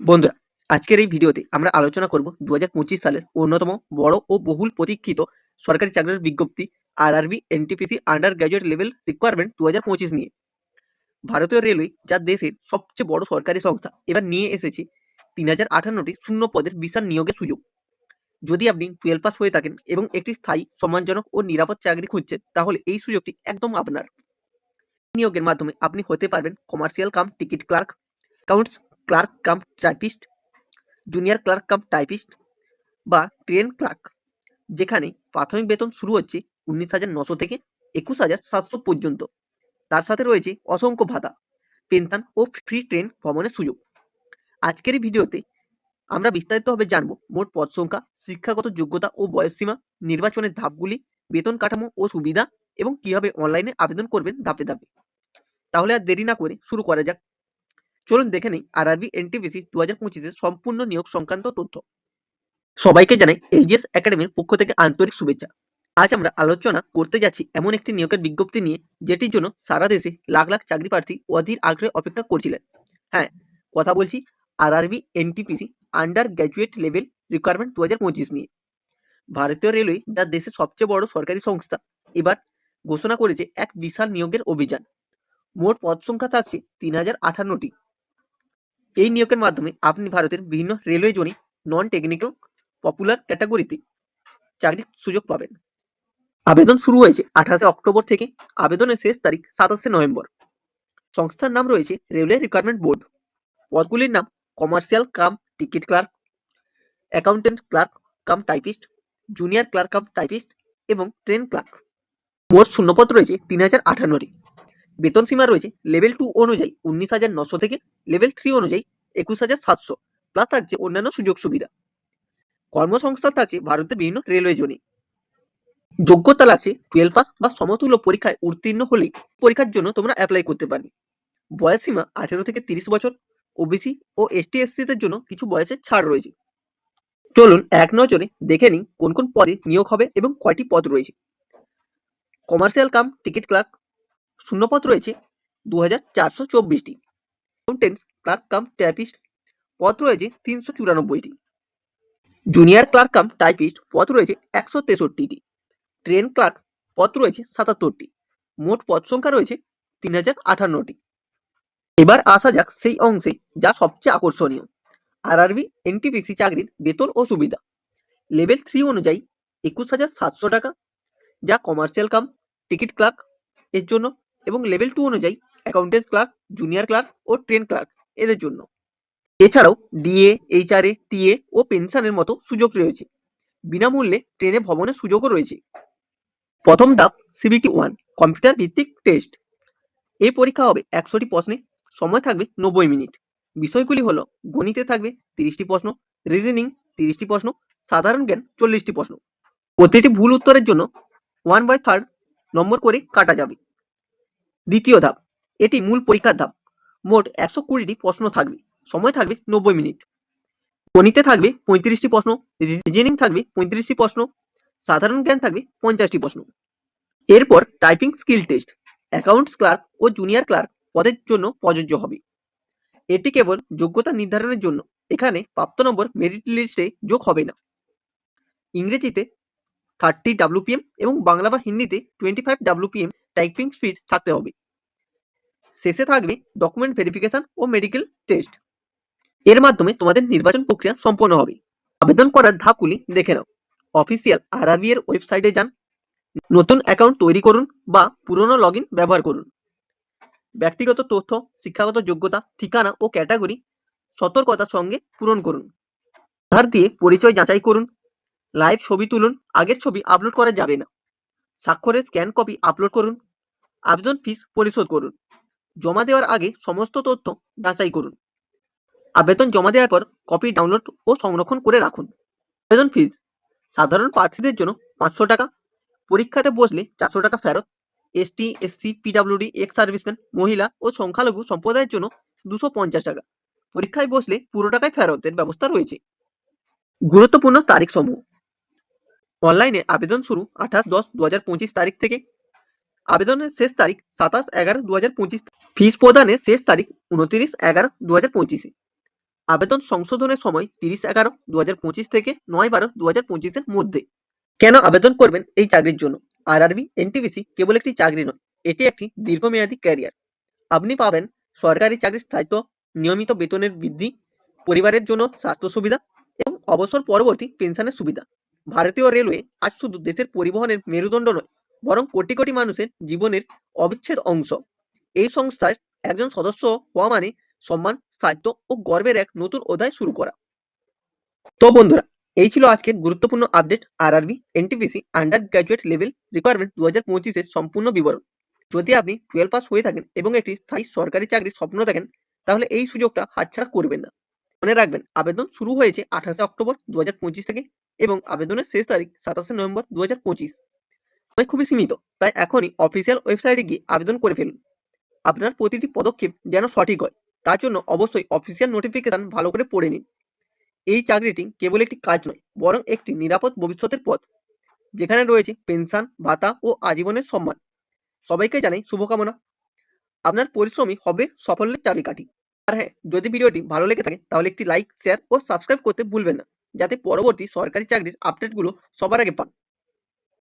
বন্ধুরা, আজকের এই ভিডিওতে আমরা আলোচনা করব দু হাজার পঁচিশ সালের অন্যতম বড় ও বহুল প্রতীক্ষিত সরকারি চাকরির বিজ্ঞপ্তি RRB NTPC undergraduate level requirement দু হাজার পঁচিশ নিয়ে। ভারতীয় রেলওয়ে যা দেশের সবচেয়ে বড় সরকারি সংস্থা, এবার নিয়ে এসেছে তিন হাজার আটান্নটি শূন্য পদের বিশাল নিয়োগের সুযোগ। যদি আপনি টুয়েলভ পাস হয়ে থাকেন এবং একটি স্থায়ী, সম্মানজনক ও নিরাপদ চাকরি খুঁজছেন, তাহলে এই সুযোগটি একদম আপনার। নিয়োগের মাধ্যমে আপনি হতে পারবেন commercial cum ticket clerk accounts clerk cum typist junior clerk cum typist বা ট্রেন ক্লার্ক যেখানে প্রাথমিক বেতন শুরু হচ্ছে উনিশ হাজার নশো থেকে একুশ হাজার সাতশো পর্যন্ত। তার সাথে রয়েছে অসংখ্য ভাতা পেনশন ও ফ্রি ট্রেন ভ্রমণের সুযোগ। আজকের এই ভিডিওতে আমরা বিস্তারিতভাবে জানব মোট পদ সংখ্যা, শিক্ষাগত যোগ্যতা ও বয়সসীমা নির্বাচনের ধাপগুলি, বেতন কাঠামো ও সুবিধা এবং কীভাবে অনলাইনে আবেদন করবেন ধাপে ধাপে। তাহলে আর দেরি না করে শুরু করা যাক। চলুন দেখে নেই আরআরবি এনটিপিসি দু হাজার পঁচিশে সম্পূর্ণ নিয়োগ সংক্রান্ত তথ্য। সবাইকে জানাই এইচএস একাডেমির পক্ষ থেকে আন্তরিক শুভেচ্ছা। আজ আমরা আলোচনা করতে যাচ্ছি এমন একটি নিয়োগের বিজ্ঞপ্তি নিয়ে, যেটির জন্য সারা দেশে লাখ লাখ চাকরি প্রার্থী অধীর আগ্রহে অপেক্ষা করছিলেন। হ্যাঁ কথা বলছি RRB NTPC undergraduate level requirement দু হাজার পঁচিশ নিয়ে। ভারতীয় রেলওয়ে যা দেশের সবচেয়ে বড় সরকারি সংস্থা, এবার ঘোষণা করেছে এক বিশাল নিয়োগের অভিযান। মোট পদ সংখ্যা থাকছে তিন হাজার আটান্নটি এই নিয়োগের মাধ্যমে আপনি ভারতের বিভিন্ন রেলওয়ে জোনে নন টেকনিক্যাল পপুলার ক্যাটাগরিতে চাকরির সুযোগ পাবেন। আবেদন শুরু হয়েছে আঠাশে অক্টোবর থেকে। আবেদনের শেষ তারিখ সাতাশে নভেম্বর। সংস্থার নাম রয়েছে রেলওয়ে রিকোয়ারমেন্ট বোর্ড পদগুলির নাম commercial cum ticket clerk accountant clerk cum typist junior clerk cum typist এবং ট্রেন ক্লার্ক মোট শূন্যপদ রয়েছে তিন হাজার আটান্নটি বেতন সীমা রয়েছে লেভেল টু অনুযায়ী উনিশ হাজার নশো থেকে লেভেল থ্রি অনুযায়ী একুশ হাজার সাতশো প্লাস থাকছে অন্যান্য সুযোগ সুবিধা। কর্মসংস্থান থাকছে ভারতের বিভিন্ন রেলওয়ে জোনে। যোগ্যতা লাগছে টুয়েলভ পাস বা সমতুল্য পরীক্ষায় উত্তীর্ণ হলেই পরীক্ষার জন্য তোমরা অ্যাপ্লাই করতে পারবে। বয়স সীমা আঠেরো থেকে তিরিশ বছর ওবিসি ও এসটি এসসিদের জন্য কিছু বয়সের ছাড় রয়েছে। চলুন এক নজরে দেখে নিই কোন কোন পদে নিয়োগ হবে এবং কয়টি পদ রয়েছে। কমার্শিয়াল কাম টিকিট ক্লার্ক শূন্যপদ রয়েছে দু হাজার চারশো চব্বিশটি। অ্যাকাউন্টেন্টস ক্লার্ক কাম রয়েছে তিনশো চুরানব্বইটি। জুনিয়র ক্লার্ক কাম টাইপিস্ট পদ রয়েছে একশো তেষট্টিটি। ট্রেন ক্লার্ক পদ রয়েছে সাতাত্তরটি। মোট পদ সংখ্যা রয়েছে তিন হাজার আটান্নটি এবার আসা যাক সেই অংশে যা সবচেয়ে আকর্ষণীয়। আরআরবি এনটিপিসি চাকরির বেতন ও সুবিধা। লেভেল থ্রি অনুযায়ী একুশ হাজার সাতশো টাকা। যা কমার্শিয়াল কাম টিকিট ক্লার্ক এর জন্য এবং লেভেল টু অনুযায়ী অ্যাকাউন্টেন্স ক্লার্ক জুনিয়র ক্লার্ক ও ট্রেন ক্লার্ক এদের জন্য। এছাড়াও ডিএ এইচআরএ টিএ ও পেনশনের মতো সুযোগ রয়েছে। বিনামূল্যে ট্রেনে ভ্রমণের সুযোগও রয়েছে। প্রথম ধাপ সিবিটি ওয়ান কম্পিউটার ভিত্তিক টেস্ট এই পরীক্ষা হবে একশোটি প্রশ্নে, সময় থাকবে নব্বই মিনিট। বিষয়গুলি হলো, গণিতে থাকবে তিরিশটি প্রশ্ন রিজনিং তিরিশটি প্রশ্ন, সাধারণ জ্ঞান চল্লিশটি প্রশ্ন। প্রতিটি ভুল উত্তরের জন্য ওয়ান বাই থার্ড নম্বর করে কাটা যাবে। দ্বিতীয় ধাপ, এটি মূল পরীক্ষার ধাপ। মোট একশো কুড়িটি প্রশ্ন থাকবে, সময় থাকবে নব্বই মিনিট। গণিতে থাকবে পঁয়ত্রিশটি প্রশ্ন, রিজনিং থাকবে পঁয়ত্রিশটি প্রশ্ন, সাধারণ জ্ঞান থাকবে পঞ্চাশটি প্রশ্ন। এরপর typing skill test, accounts clerk ও জুনিয়র ক্লার্ক পদের জন্য প্রযোজ্য হবে। এটি কেবল যোগ্যতা নির্ধারণের জন্য, এখানে প্রাপ্ত নম্বর মেরিট লিস্টে যোগ হবে না। ইংরেজিতে থার্টি ডাব্লুপিএম এবং বাংলা বা হিন্দিতে twenty five WPM typing speed থাকতে হবে। শেষে থাকবে ডকুমেন্ট ভেরিফিকেশন ও মেডিকেল টেস্ট এর মাধ্যমে তোমাদের নির্বাচন প্রক্রিয়া সম্পন্ন হবে। আবেদন করার ধাপগুলি দেখে নাও। অফিসিয়াল আরআরবি এর ওয়েবসাইটে যান। নতুন অ্যাকাউন্ট তৈরি করুন বা পুরনো লগ ব্যবহার করুন। ব্যক্তিগত তথ্য, শিক্ষাগত যোগ্যতা, ঠিকানা ও ক্যাটাগরি সতর্কতার সঙ্গে পূরণ করুন। আধার দিয়ে পরিচয় যাচাই করুন। লাইভ ছবি তুলুন। আগের ছবি আপলোড করা যাবে না। স্বাক্ষরের স্ক্যান কপি আপলোড করুন। আবেদন ফিস পরিশোধ করুন। জমা দেওয়ার আগে সমস্ত তথ্য যাচাই করুন। আবেদন জমা দেওয়ার পর কপি ডাউনলোড ও সংরক্ষণ করে রাখুন। আবেদন ফিজ সাধারণ প্রার্থীদের জন্য পাঁচশো টাকা। পরীক্ষাতে বসলে চারশো টাকা ফেরত। ST SC PWD ex serviceman মহিলা ও সংখ্যালঘু সম্প্রদায়ের জন্য দুশো পঞ্চাশ টাকা। পরীক্ষায় বসলে পুরো টাকায় ফেরতের ব্যবস্থা রয়েছে। গুরুত্বপূর্ণ তারিখ সমূহ অনলাইনে আবেদন শুরু আঠাশ দশ দু তারিখ থেকে। আবেদনের শেষ তারিখ সাতাশ এগারো দু হাজার পঁচিশ ফিস প্রদানের শেষ তারিখ উনত্রিশ এগারো দু হাজার পঁচিশে। আবেদন সংশোধনের সময় তিরিশ এগারো দু হাজার পঁচিশ থেকে নয় বারো দু হাজার পঁচিশের মধ্যে। কেন আবেদন করবেন এই চাকরির জন্য? আরআরবি এনটিপিসি কেবল একটি চাকরি নয়, এটি একটি দীর্ঘমেয়াদী ক্যারিয়ার। আপনি পাবেন সরকারি চাকরির স্থায়িত্ব, নিয়মিত বেতনের বৃদ্ধি, পরিবারের জন্য স্বাস্থ্য সুবিধা এবং অবসর পরবর্তী পেনশনের সুবিধা। ভারতীয় রেলওয়ে আজ শুধু দেশের পরিবহনের মেরুদণ্ড নয়, বরং কোটি কোটি মানুষের জীবনের অবিচ্ছেদ অংশ। এই সংস্থার একজন সদস্য হওয়া মানে সম্মান, স্থায়িত্ব ও গর্বের এক নতুন অধ্যায় শুরু করা। তো বন্ধুরা, এই ছিল আজকের গুরুত্বপূর্ণ update RRB NTPC undergraduate level requirement দু হাজার পঁচিশের সম্পূর্ণ বিবরণ। যদি আপনি টুয়েলভ পাস হয়ে থাকেন এবং একটি স্থায়ী সরকারি চাকরির স্বপ্ন দেখেন, তাহলে এই সুযোগটা হাতছাড়া করবেন না। মনে রাখবেন, আবেদন শুরু হয়েছে আঠাশে অক্টোবর দু হাজার পঁচিশ থেকে এবং আবেদনের শেষ তারিখ সাতাশে নভেম্বর দু হাজার পঁচিশ খুবই সীমিত, তাই এখনই অফিসিয়াল ওয়েবসাইটে গিয়ে আবেদন করে ফেলুন। আপনার প্রতিটি পদক্ষেপ যেন সঠিক হয়। তার জন্য অবশ্যই অফিসিয়াল নোটিফিকেশন ভালো করে পড়ে নিন। এই চাকরিটি কেবল একটি কাজ নয়, বরং একটি নিরাপদ ভবিষ্যতের পথ, যেখানে রয়েছে পেনশন ভাতা ও আজীবনের সম্মান। সবাইকে জানাই শুভকামনা। আপনার পরিশ্রমই হবে সাফল্যের চাবিকাঠি। আর হ্যাঁ যদি ভিডিওটি ভালো লেগে থাকে, তাহলে একটি লাইক শেয়ার ও সাবস্ক্রাইব করতে ভুলবেন না, যাতে পরবর্তী সরকারি চাকরির আপডেটগুলো সবার আগে পান।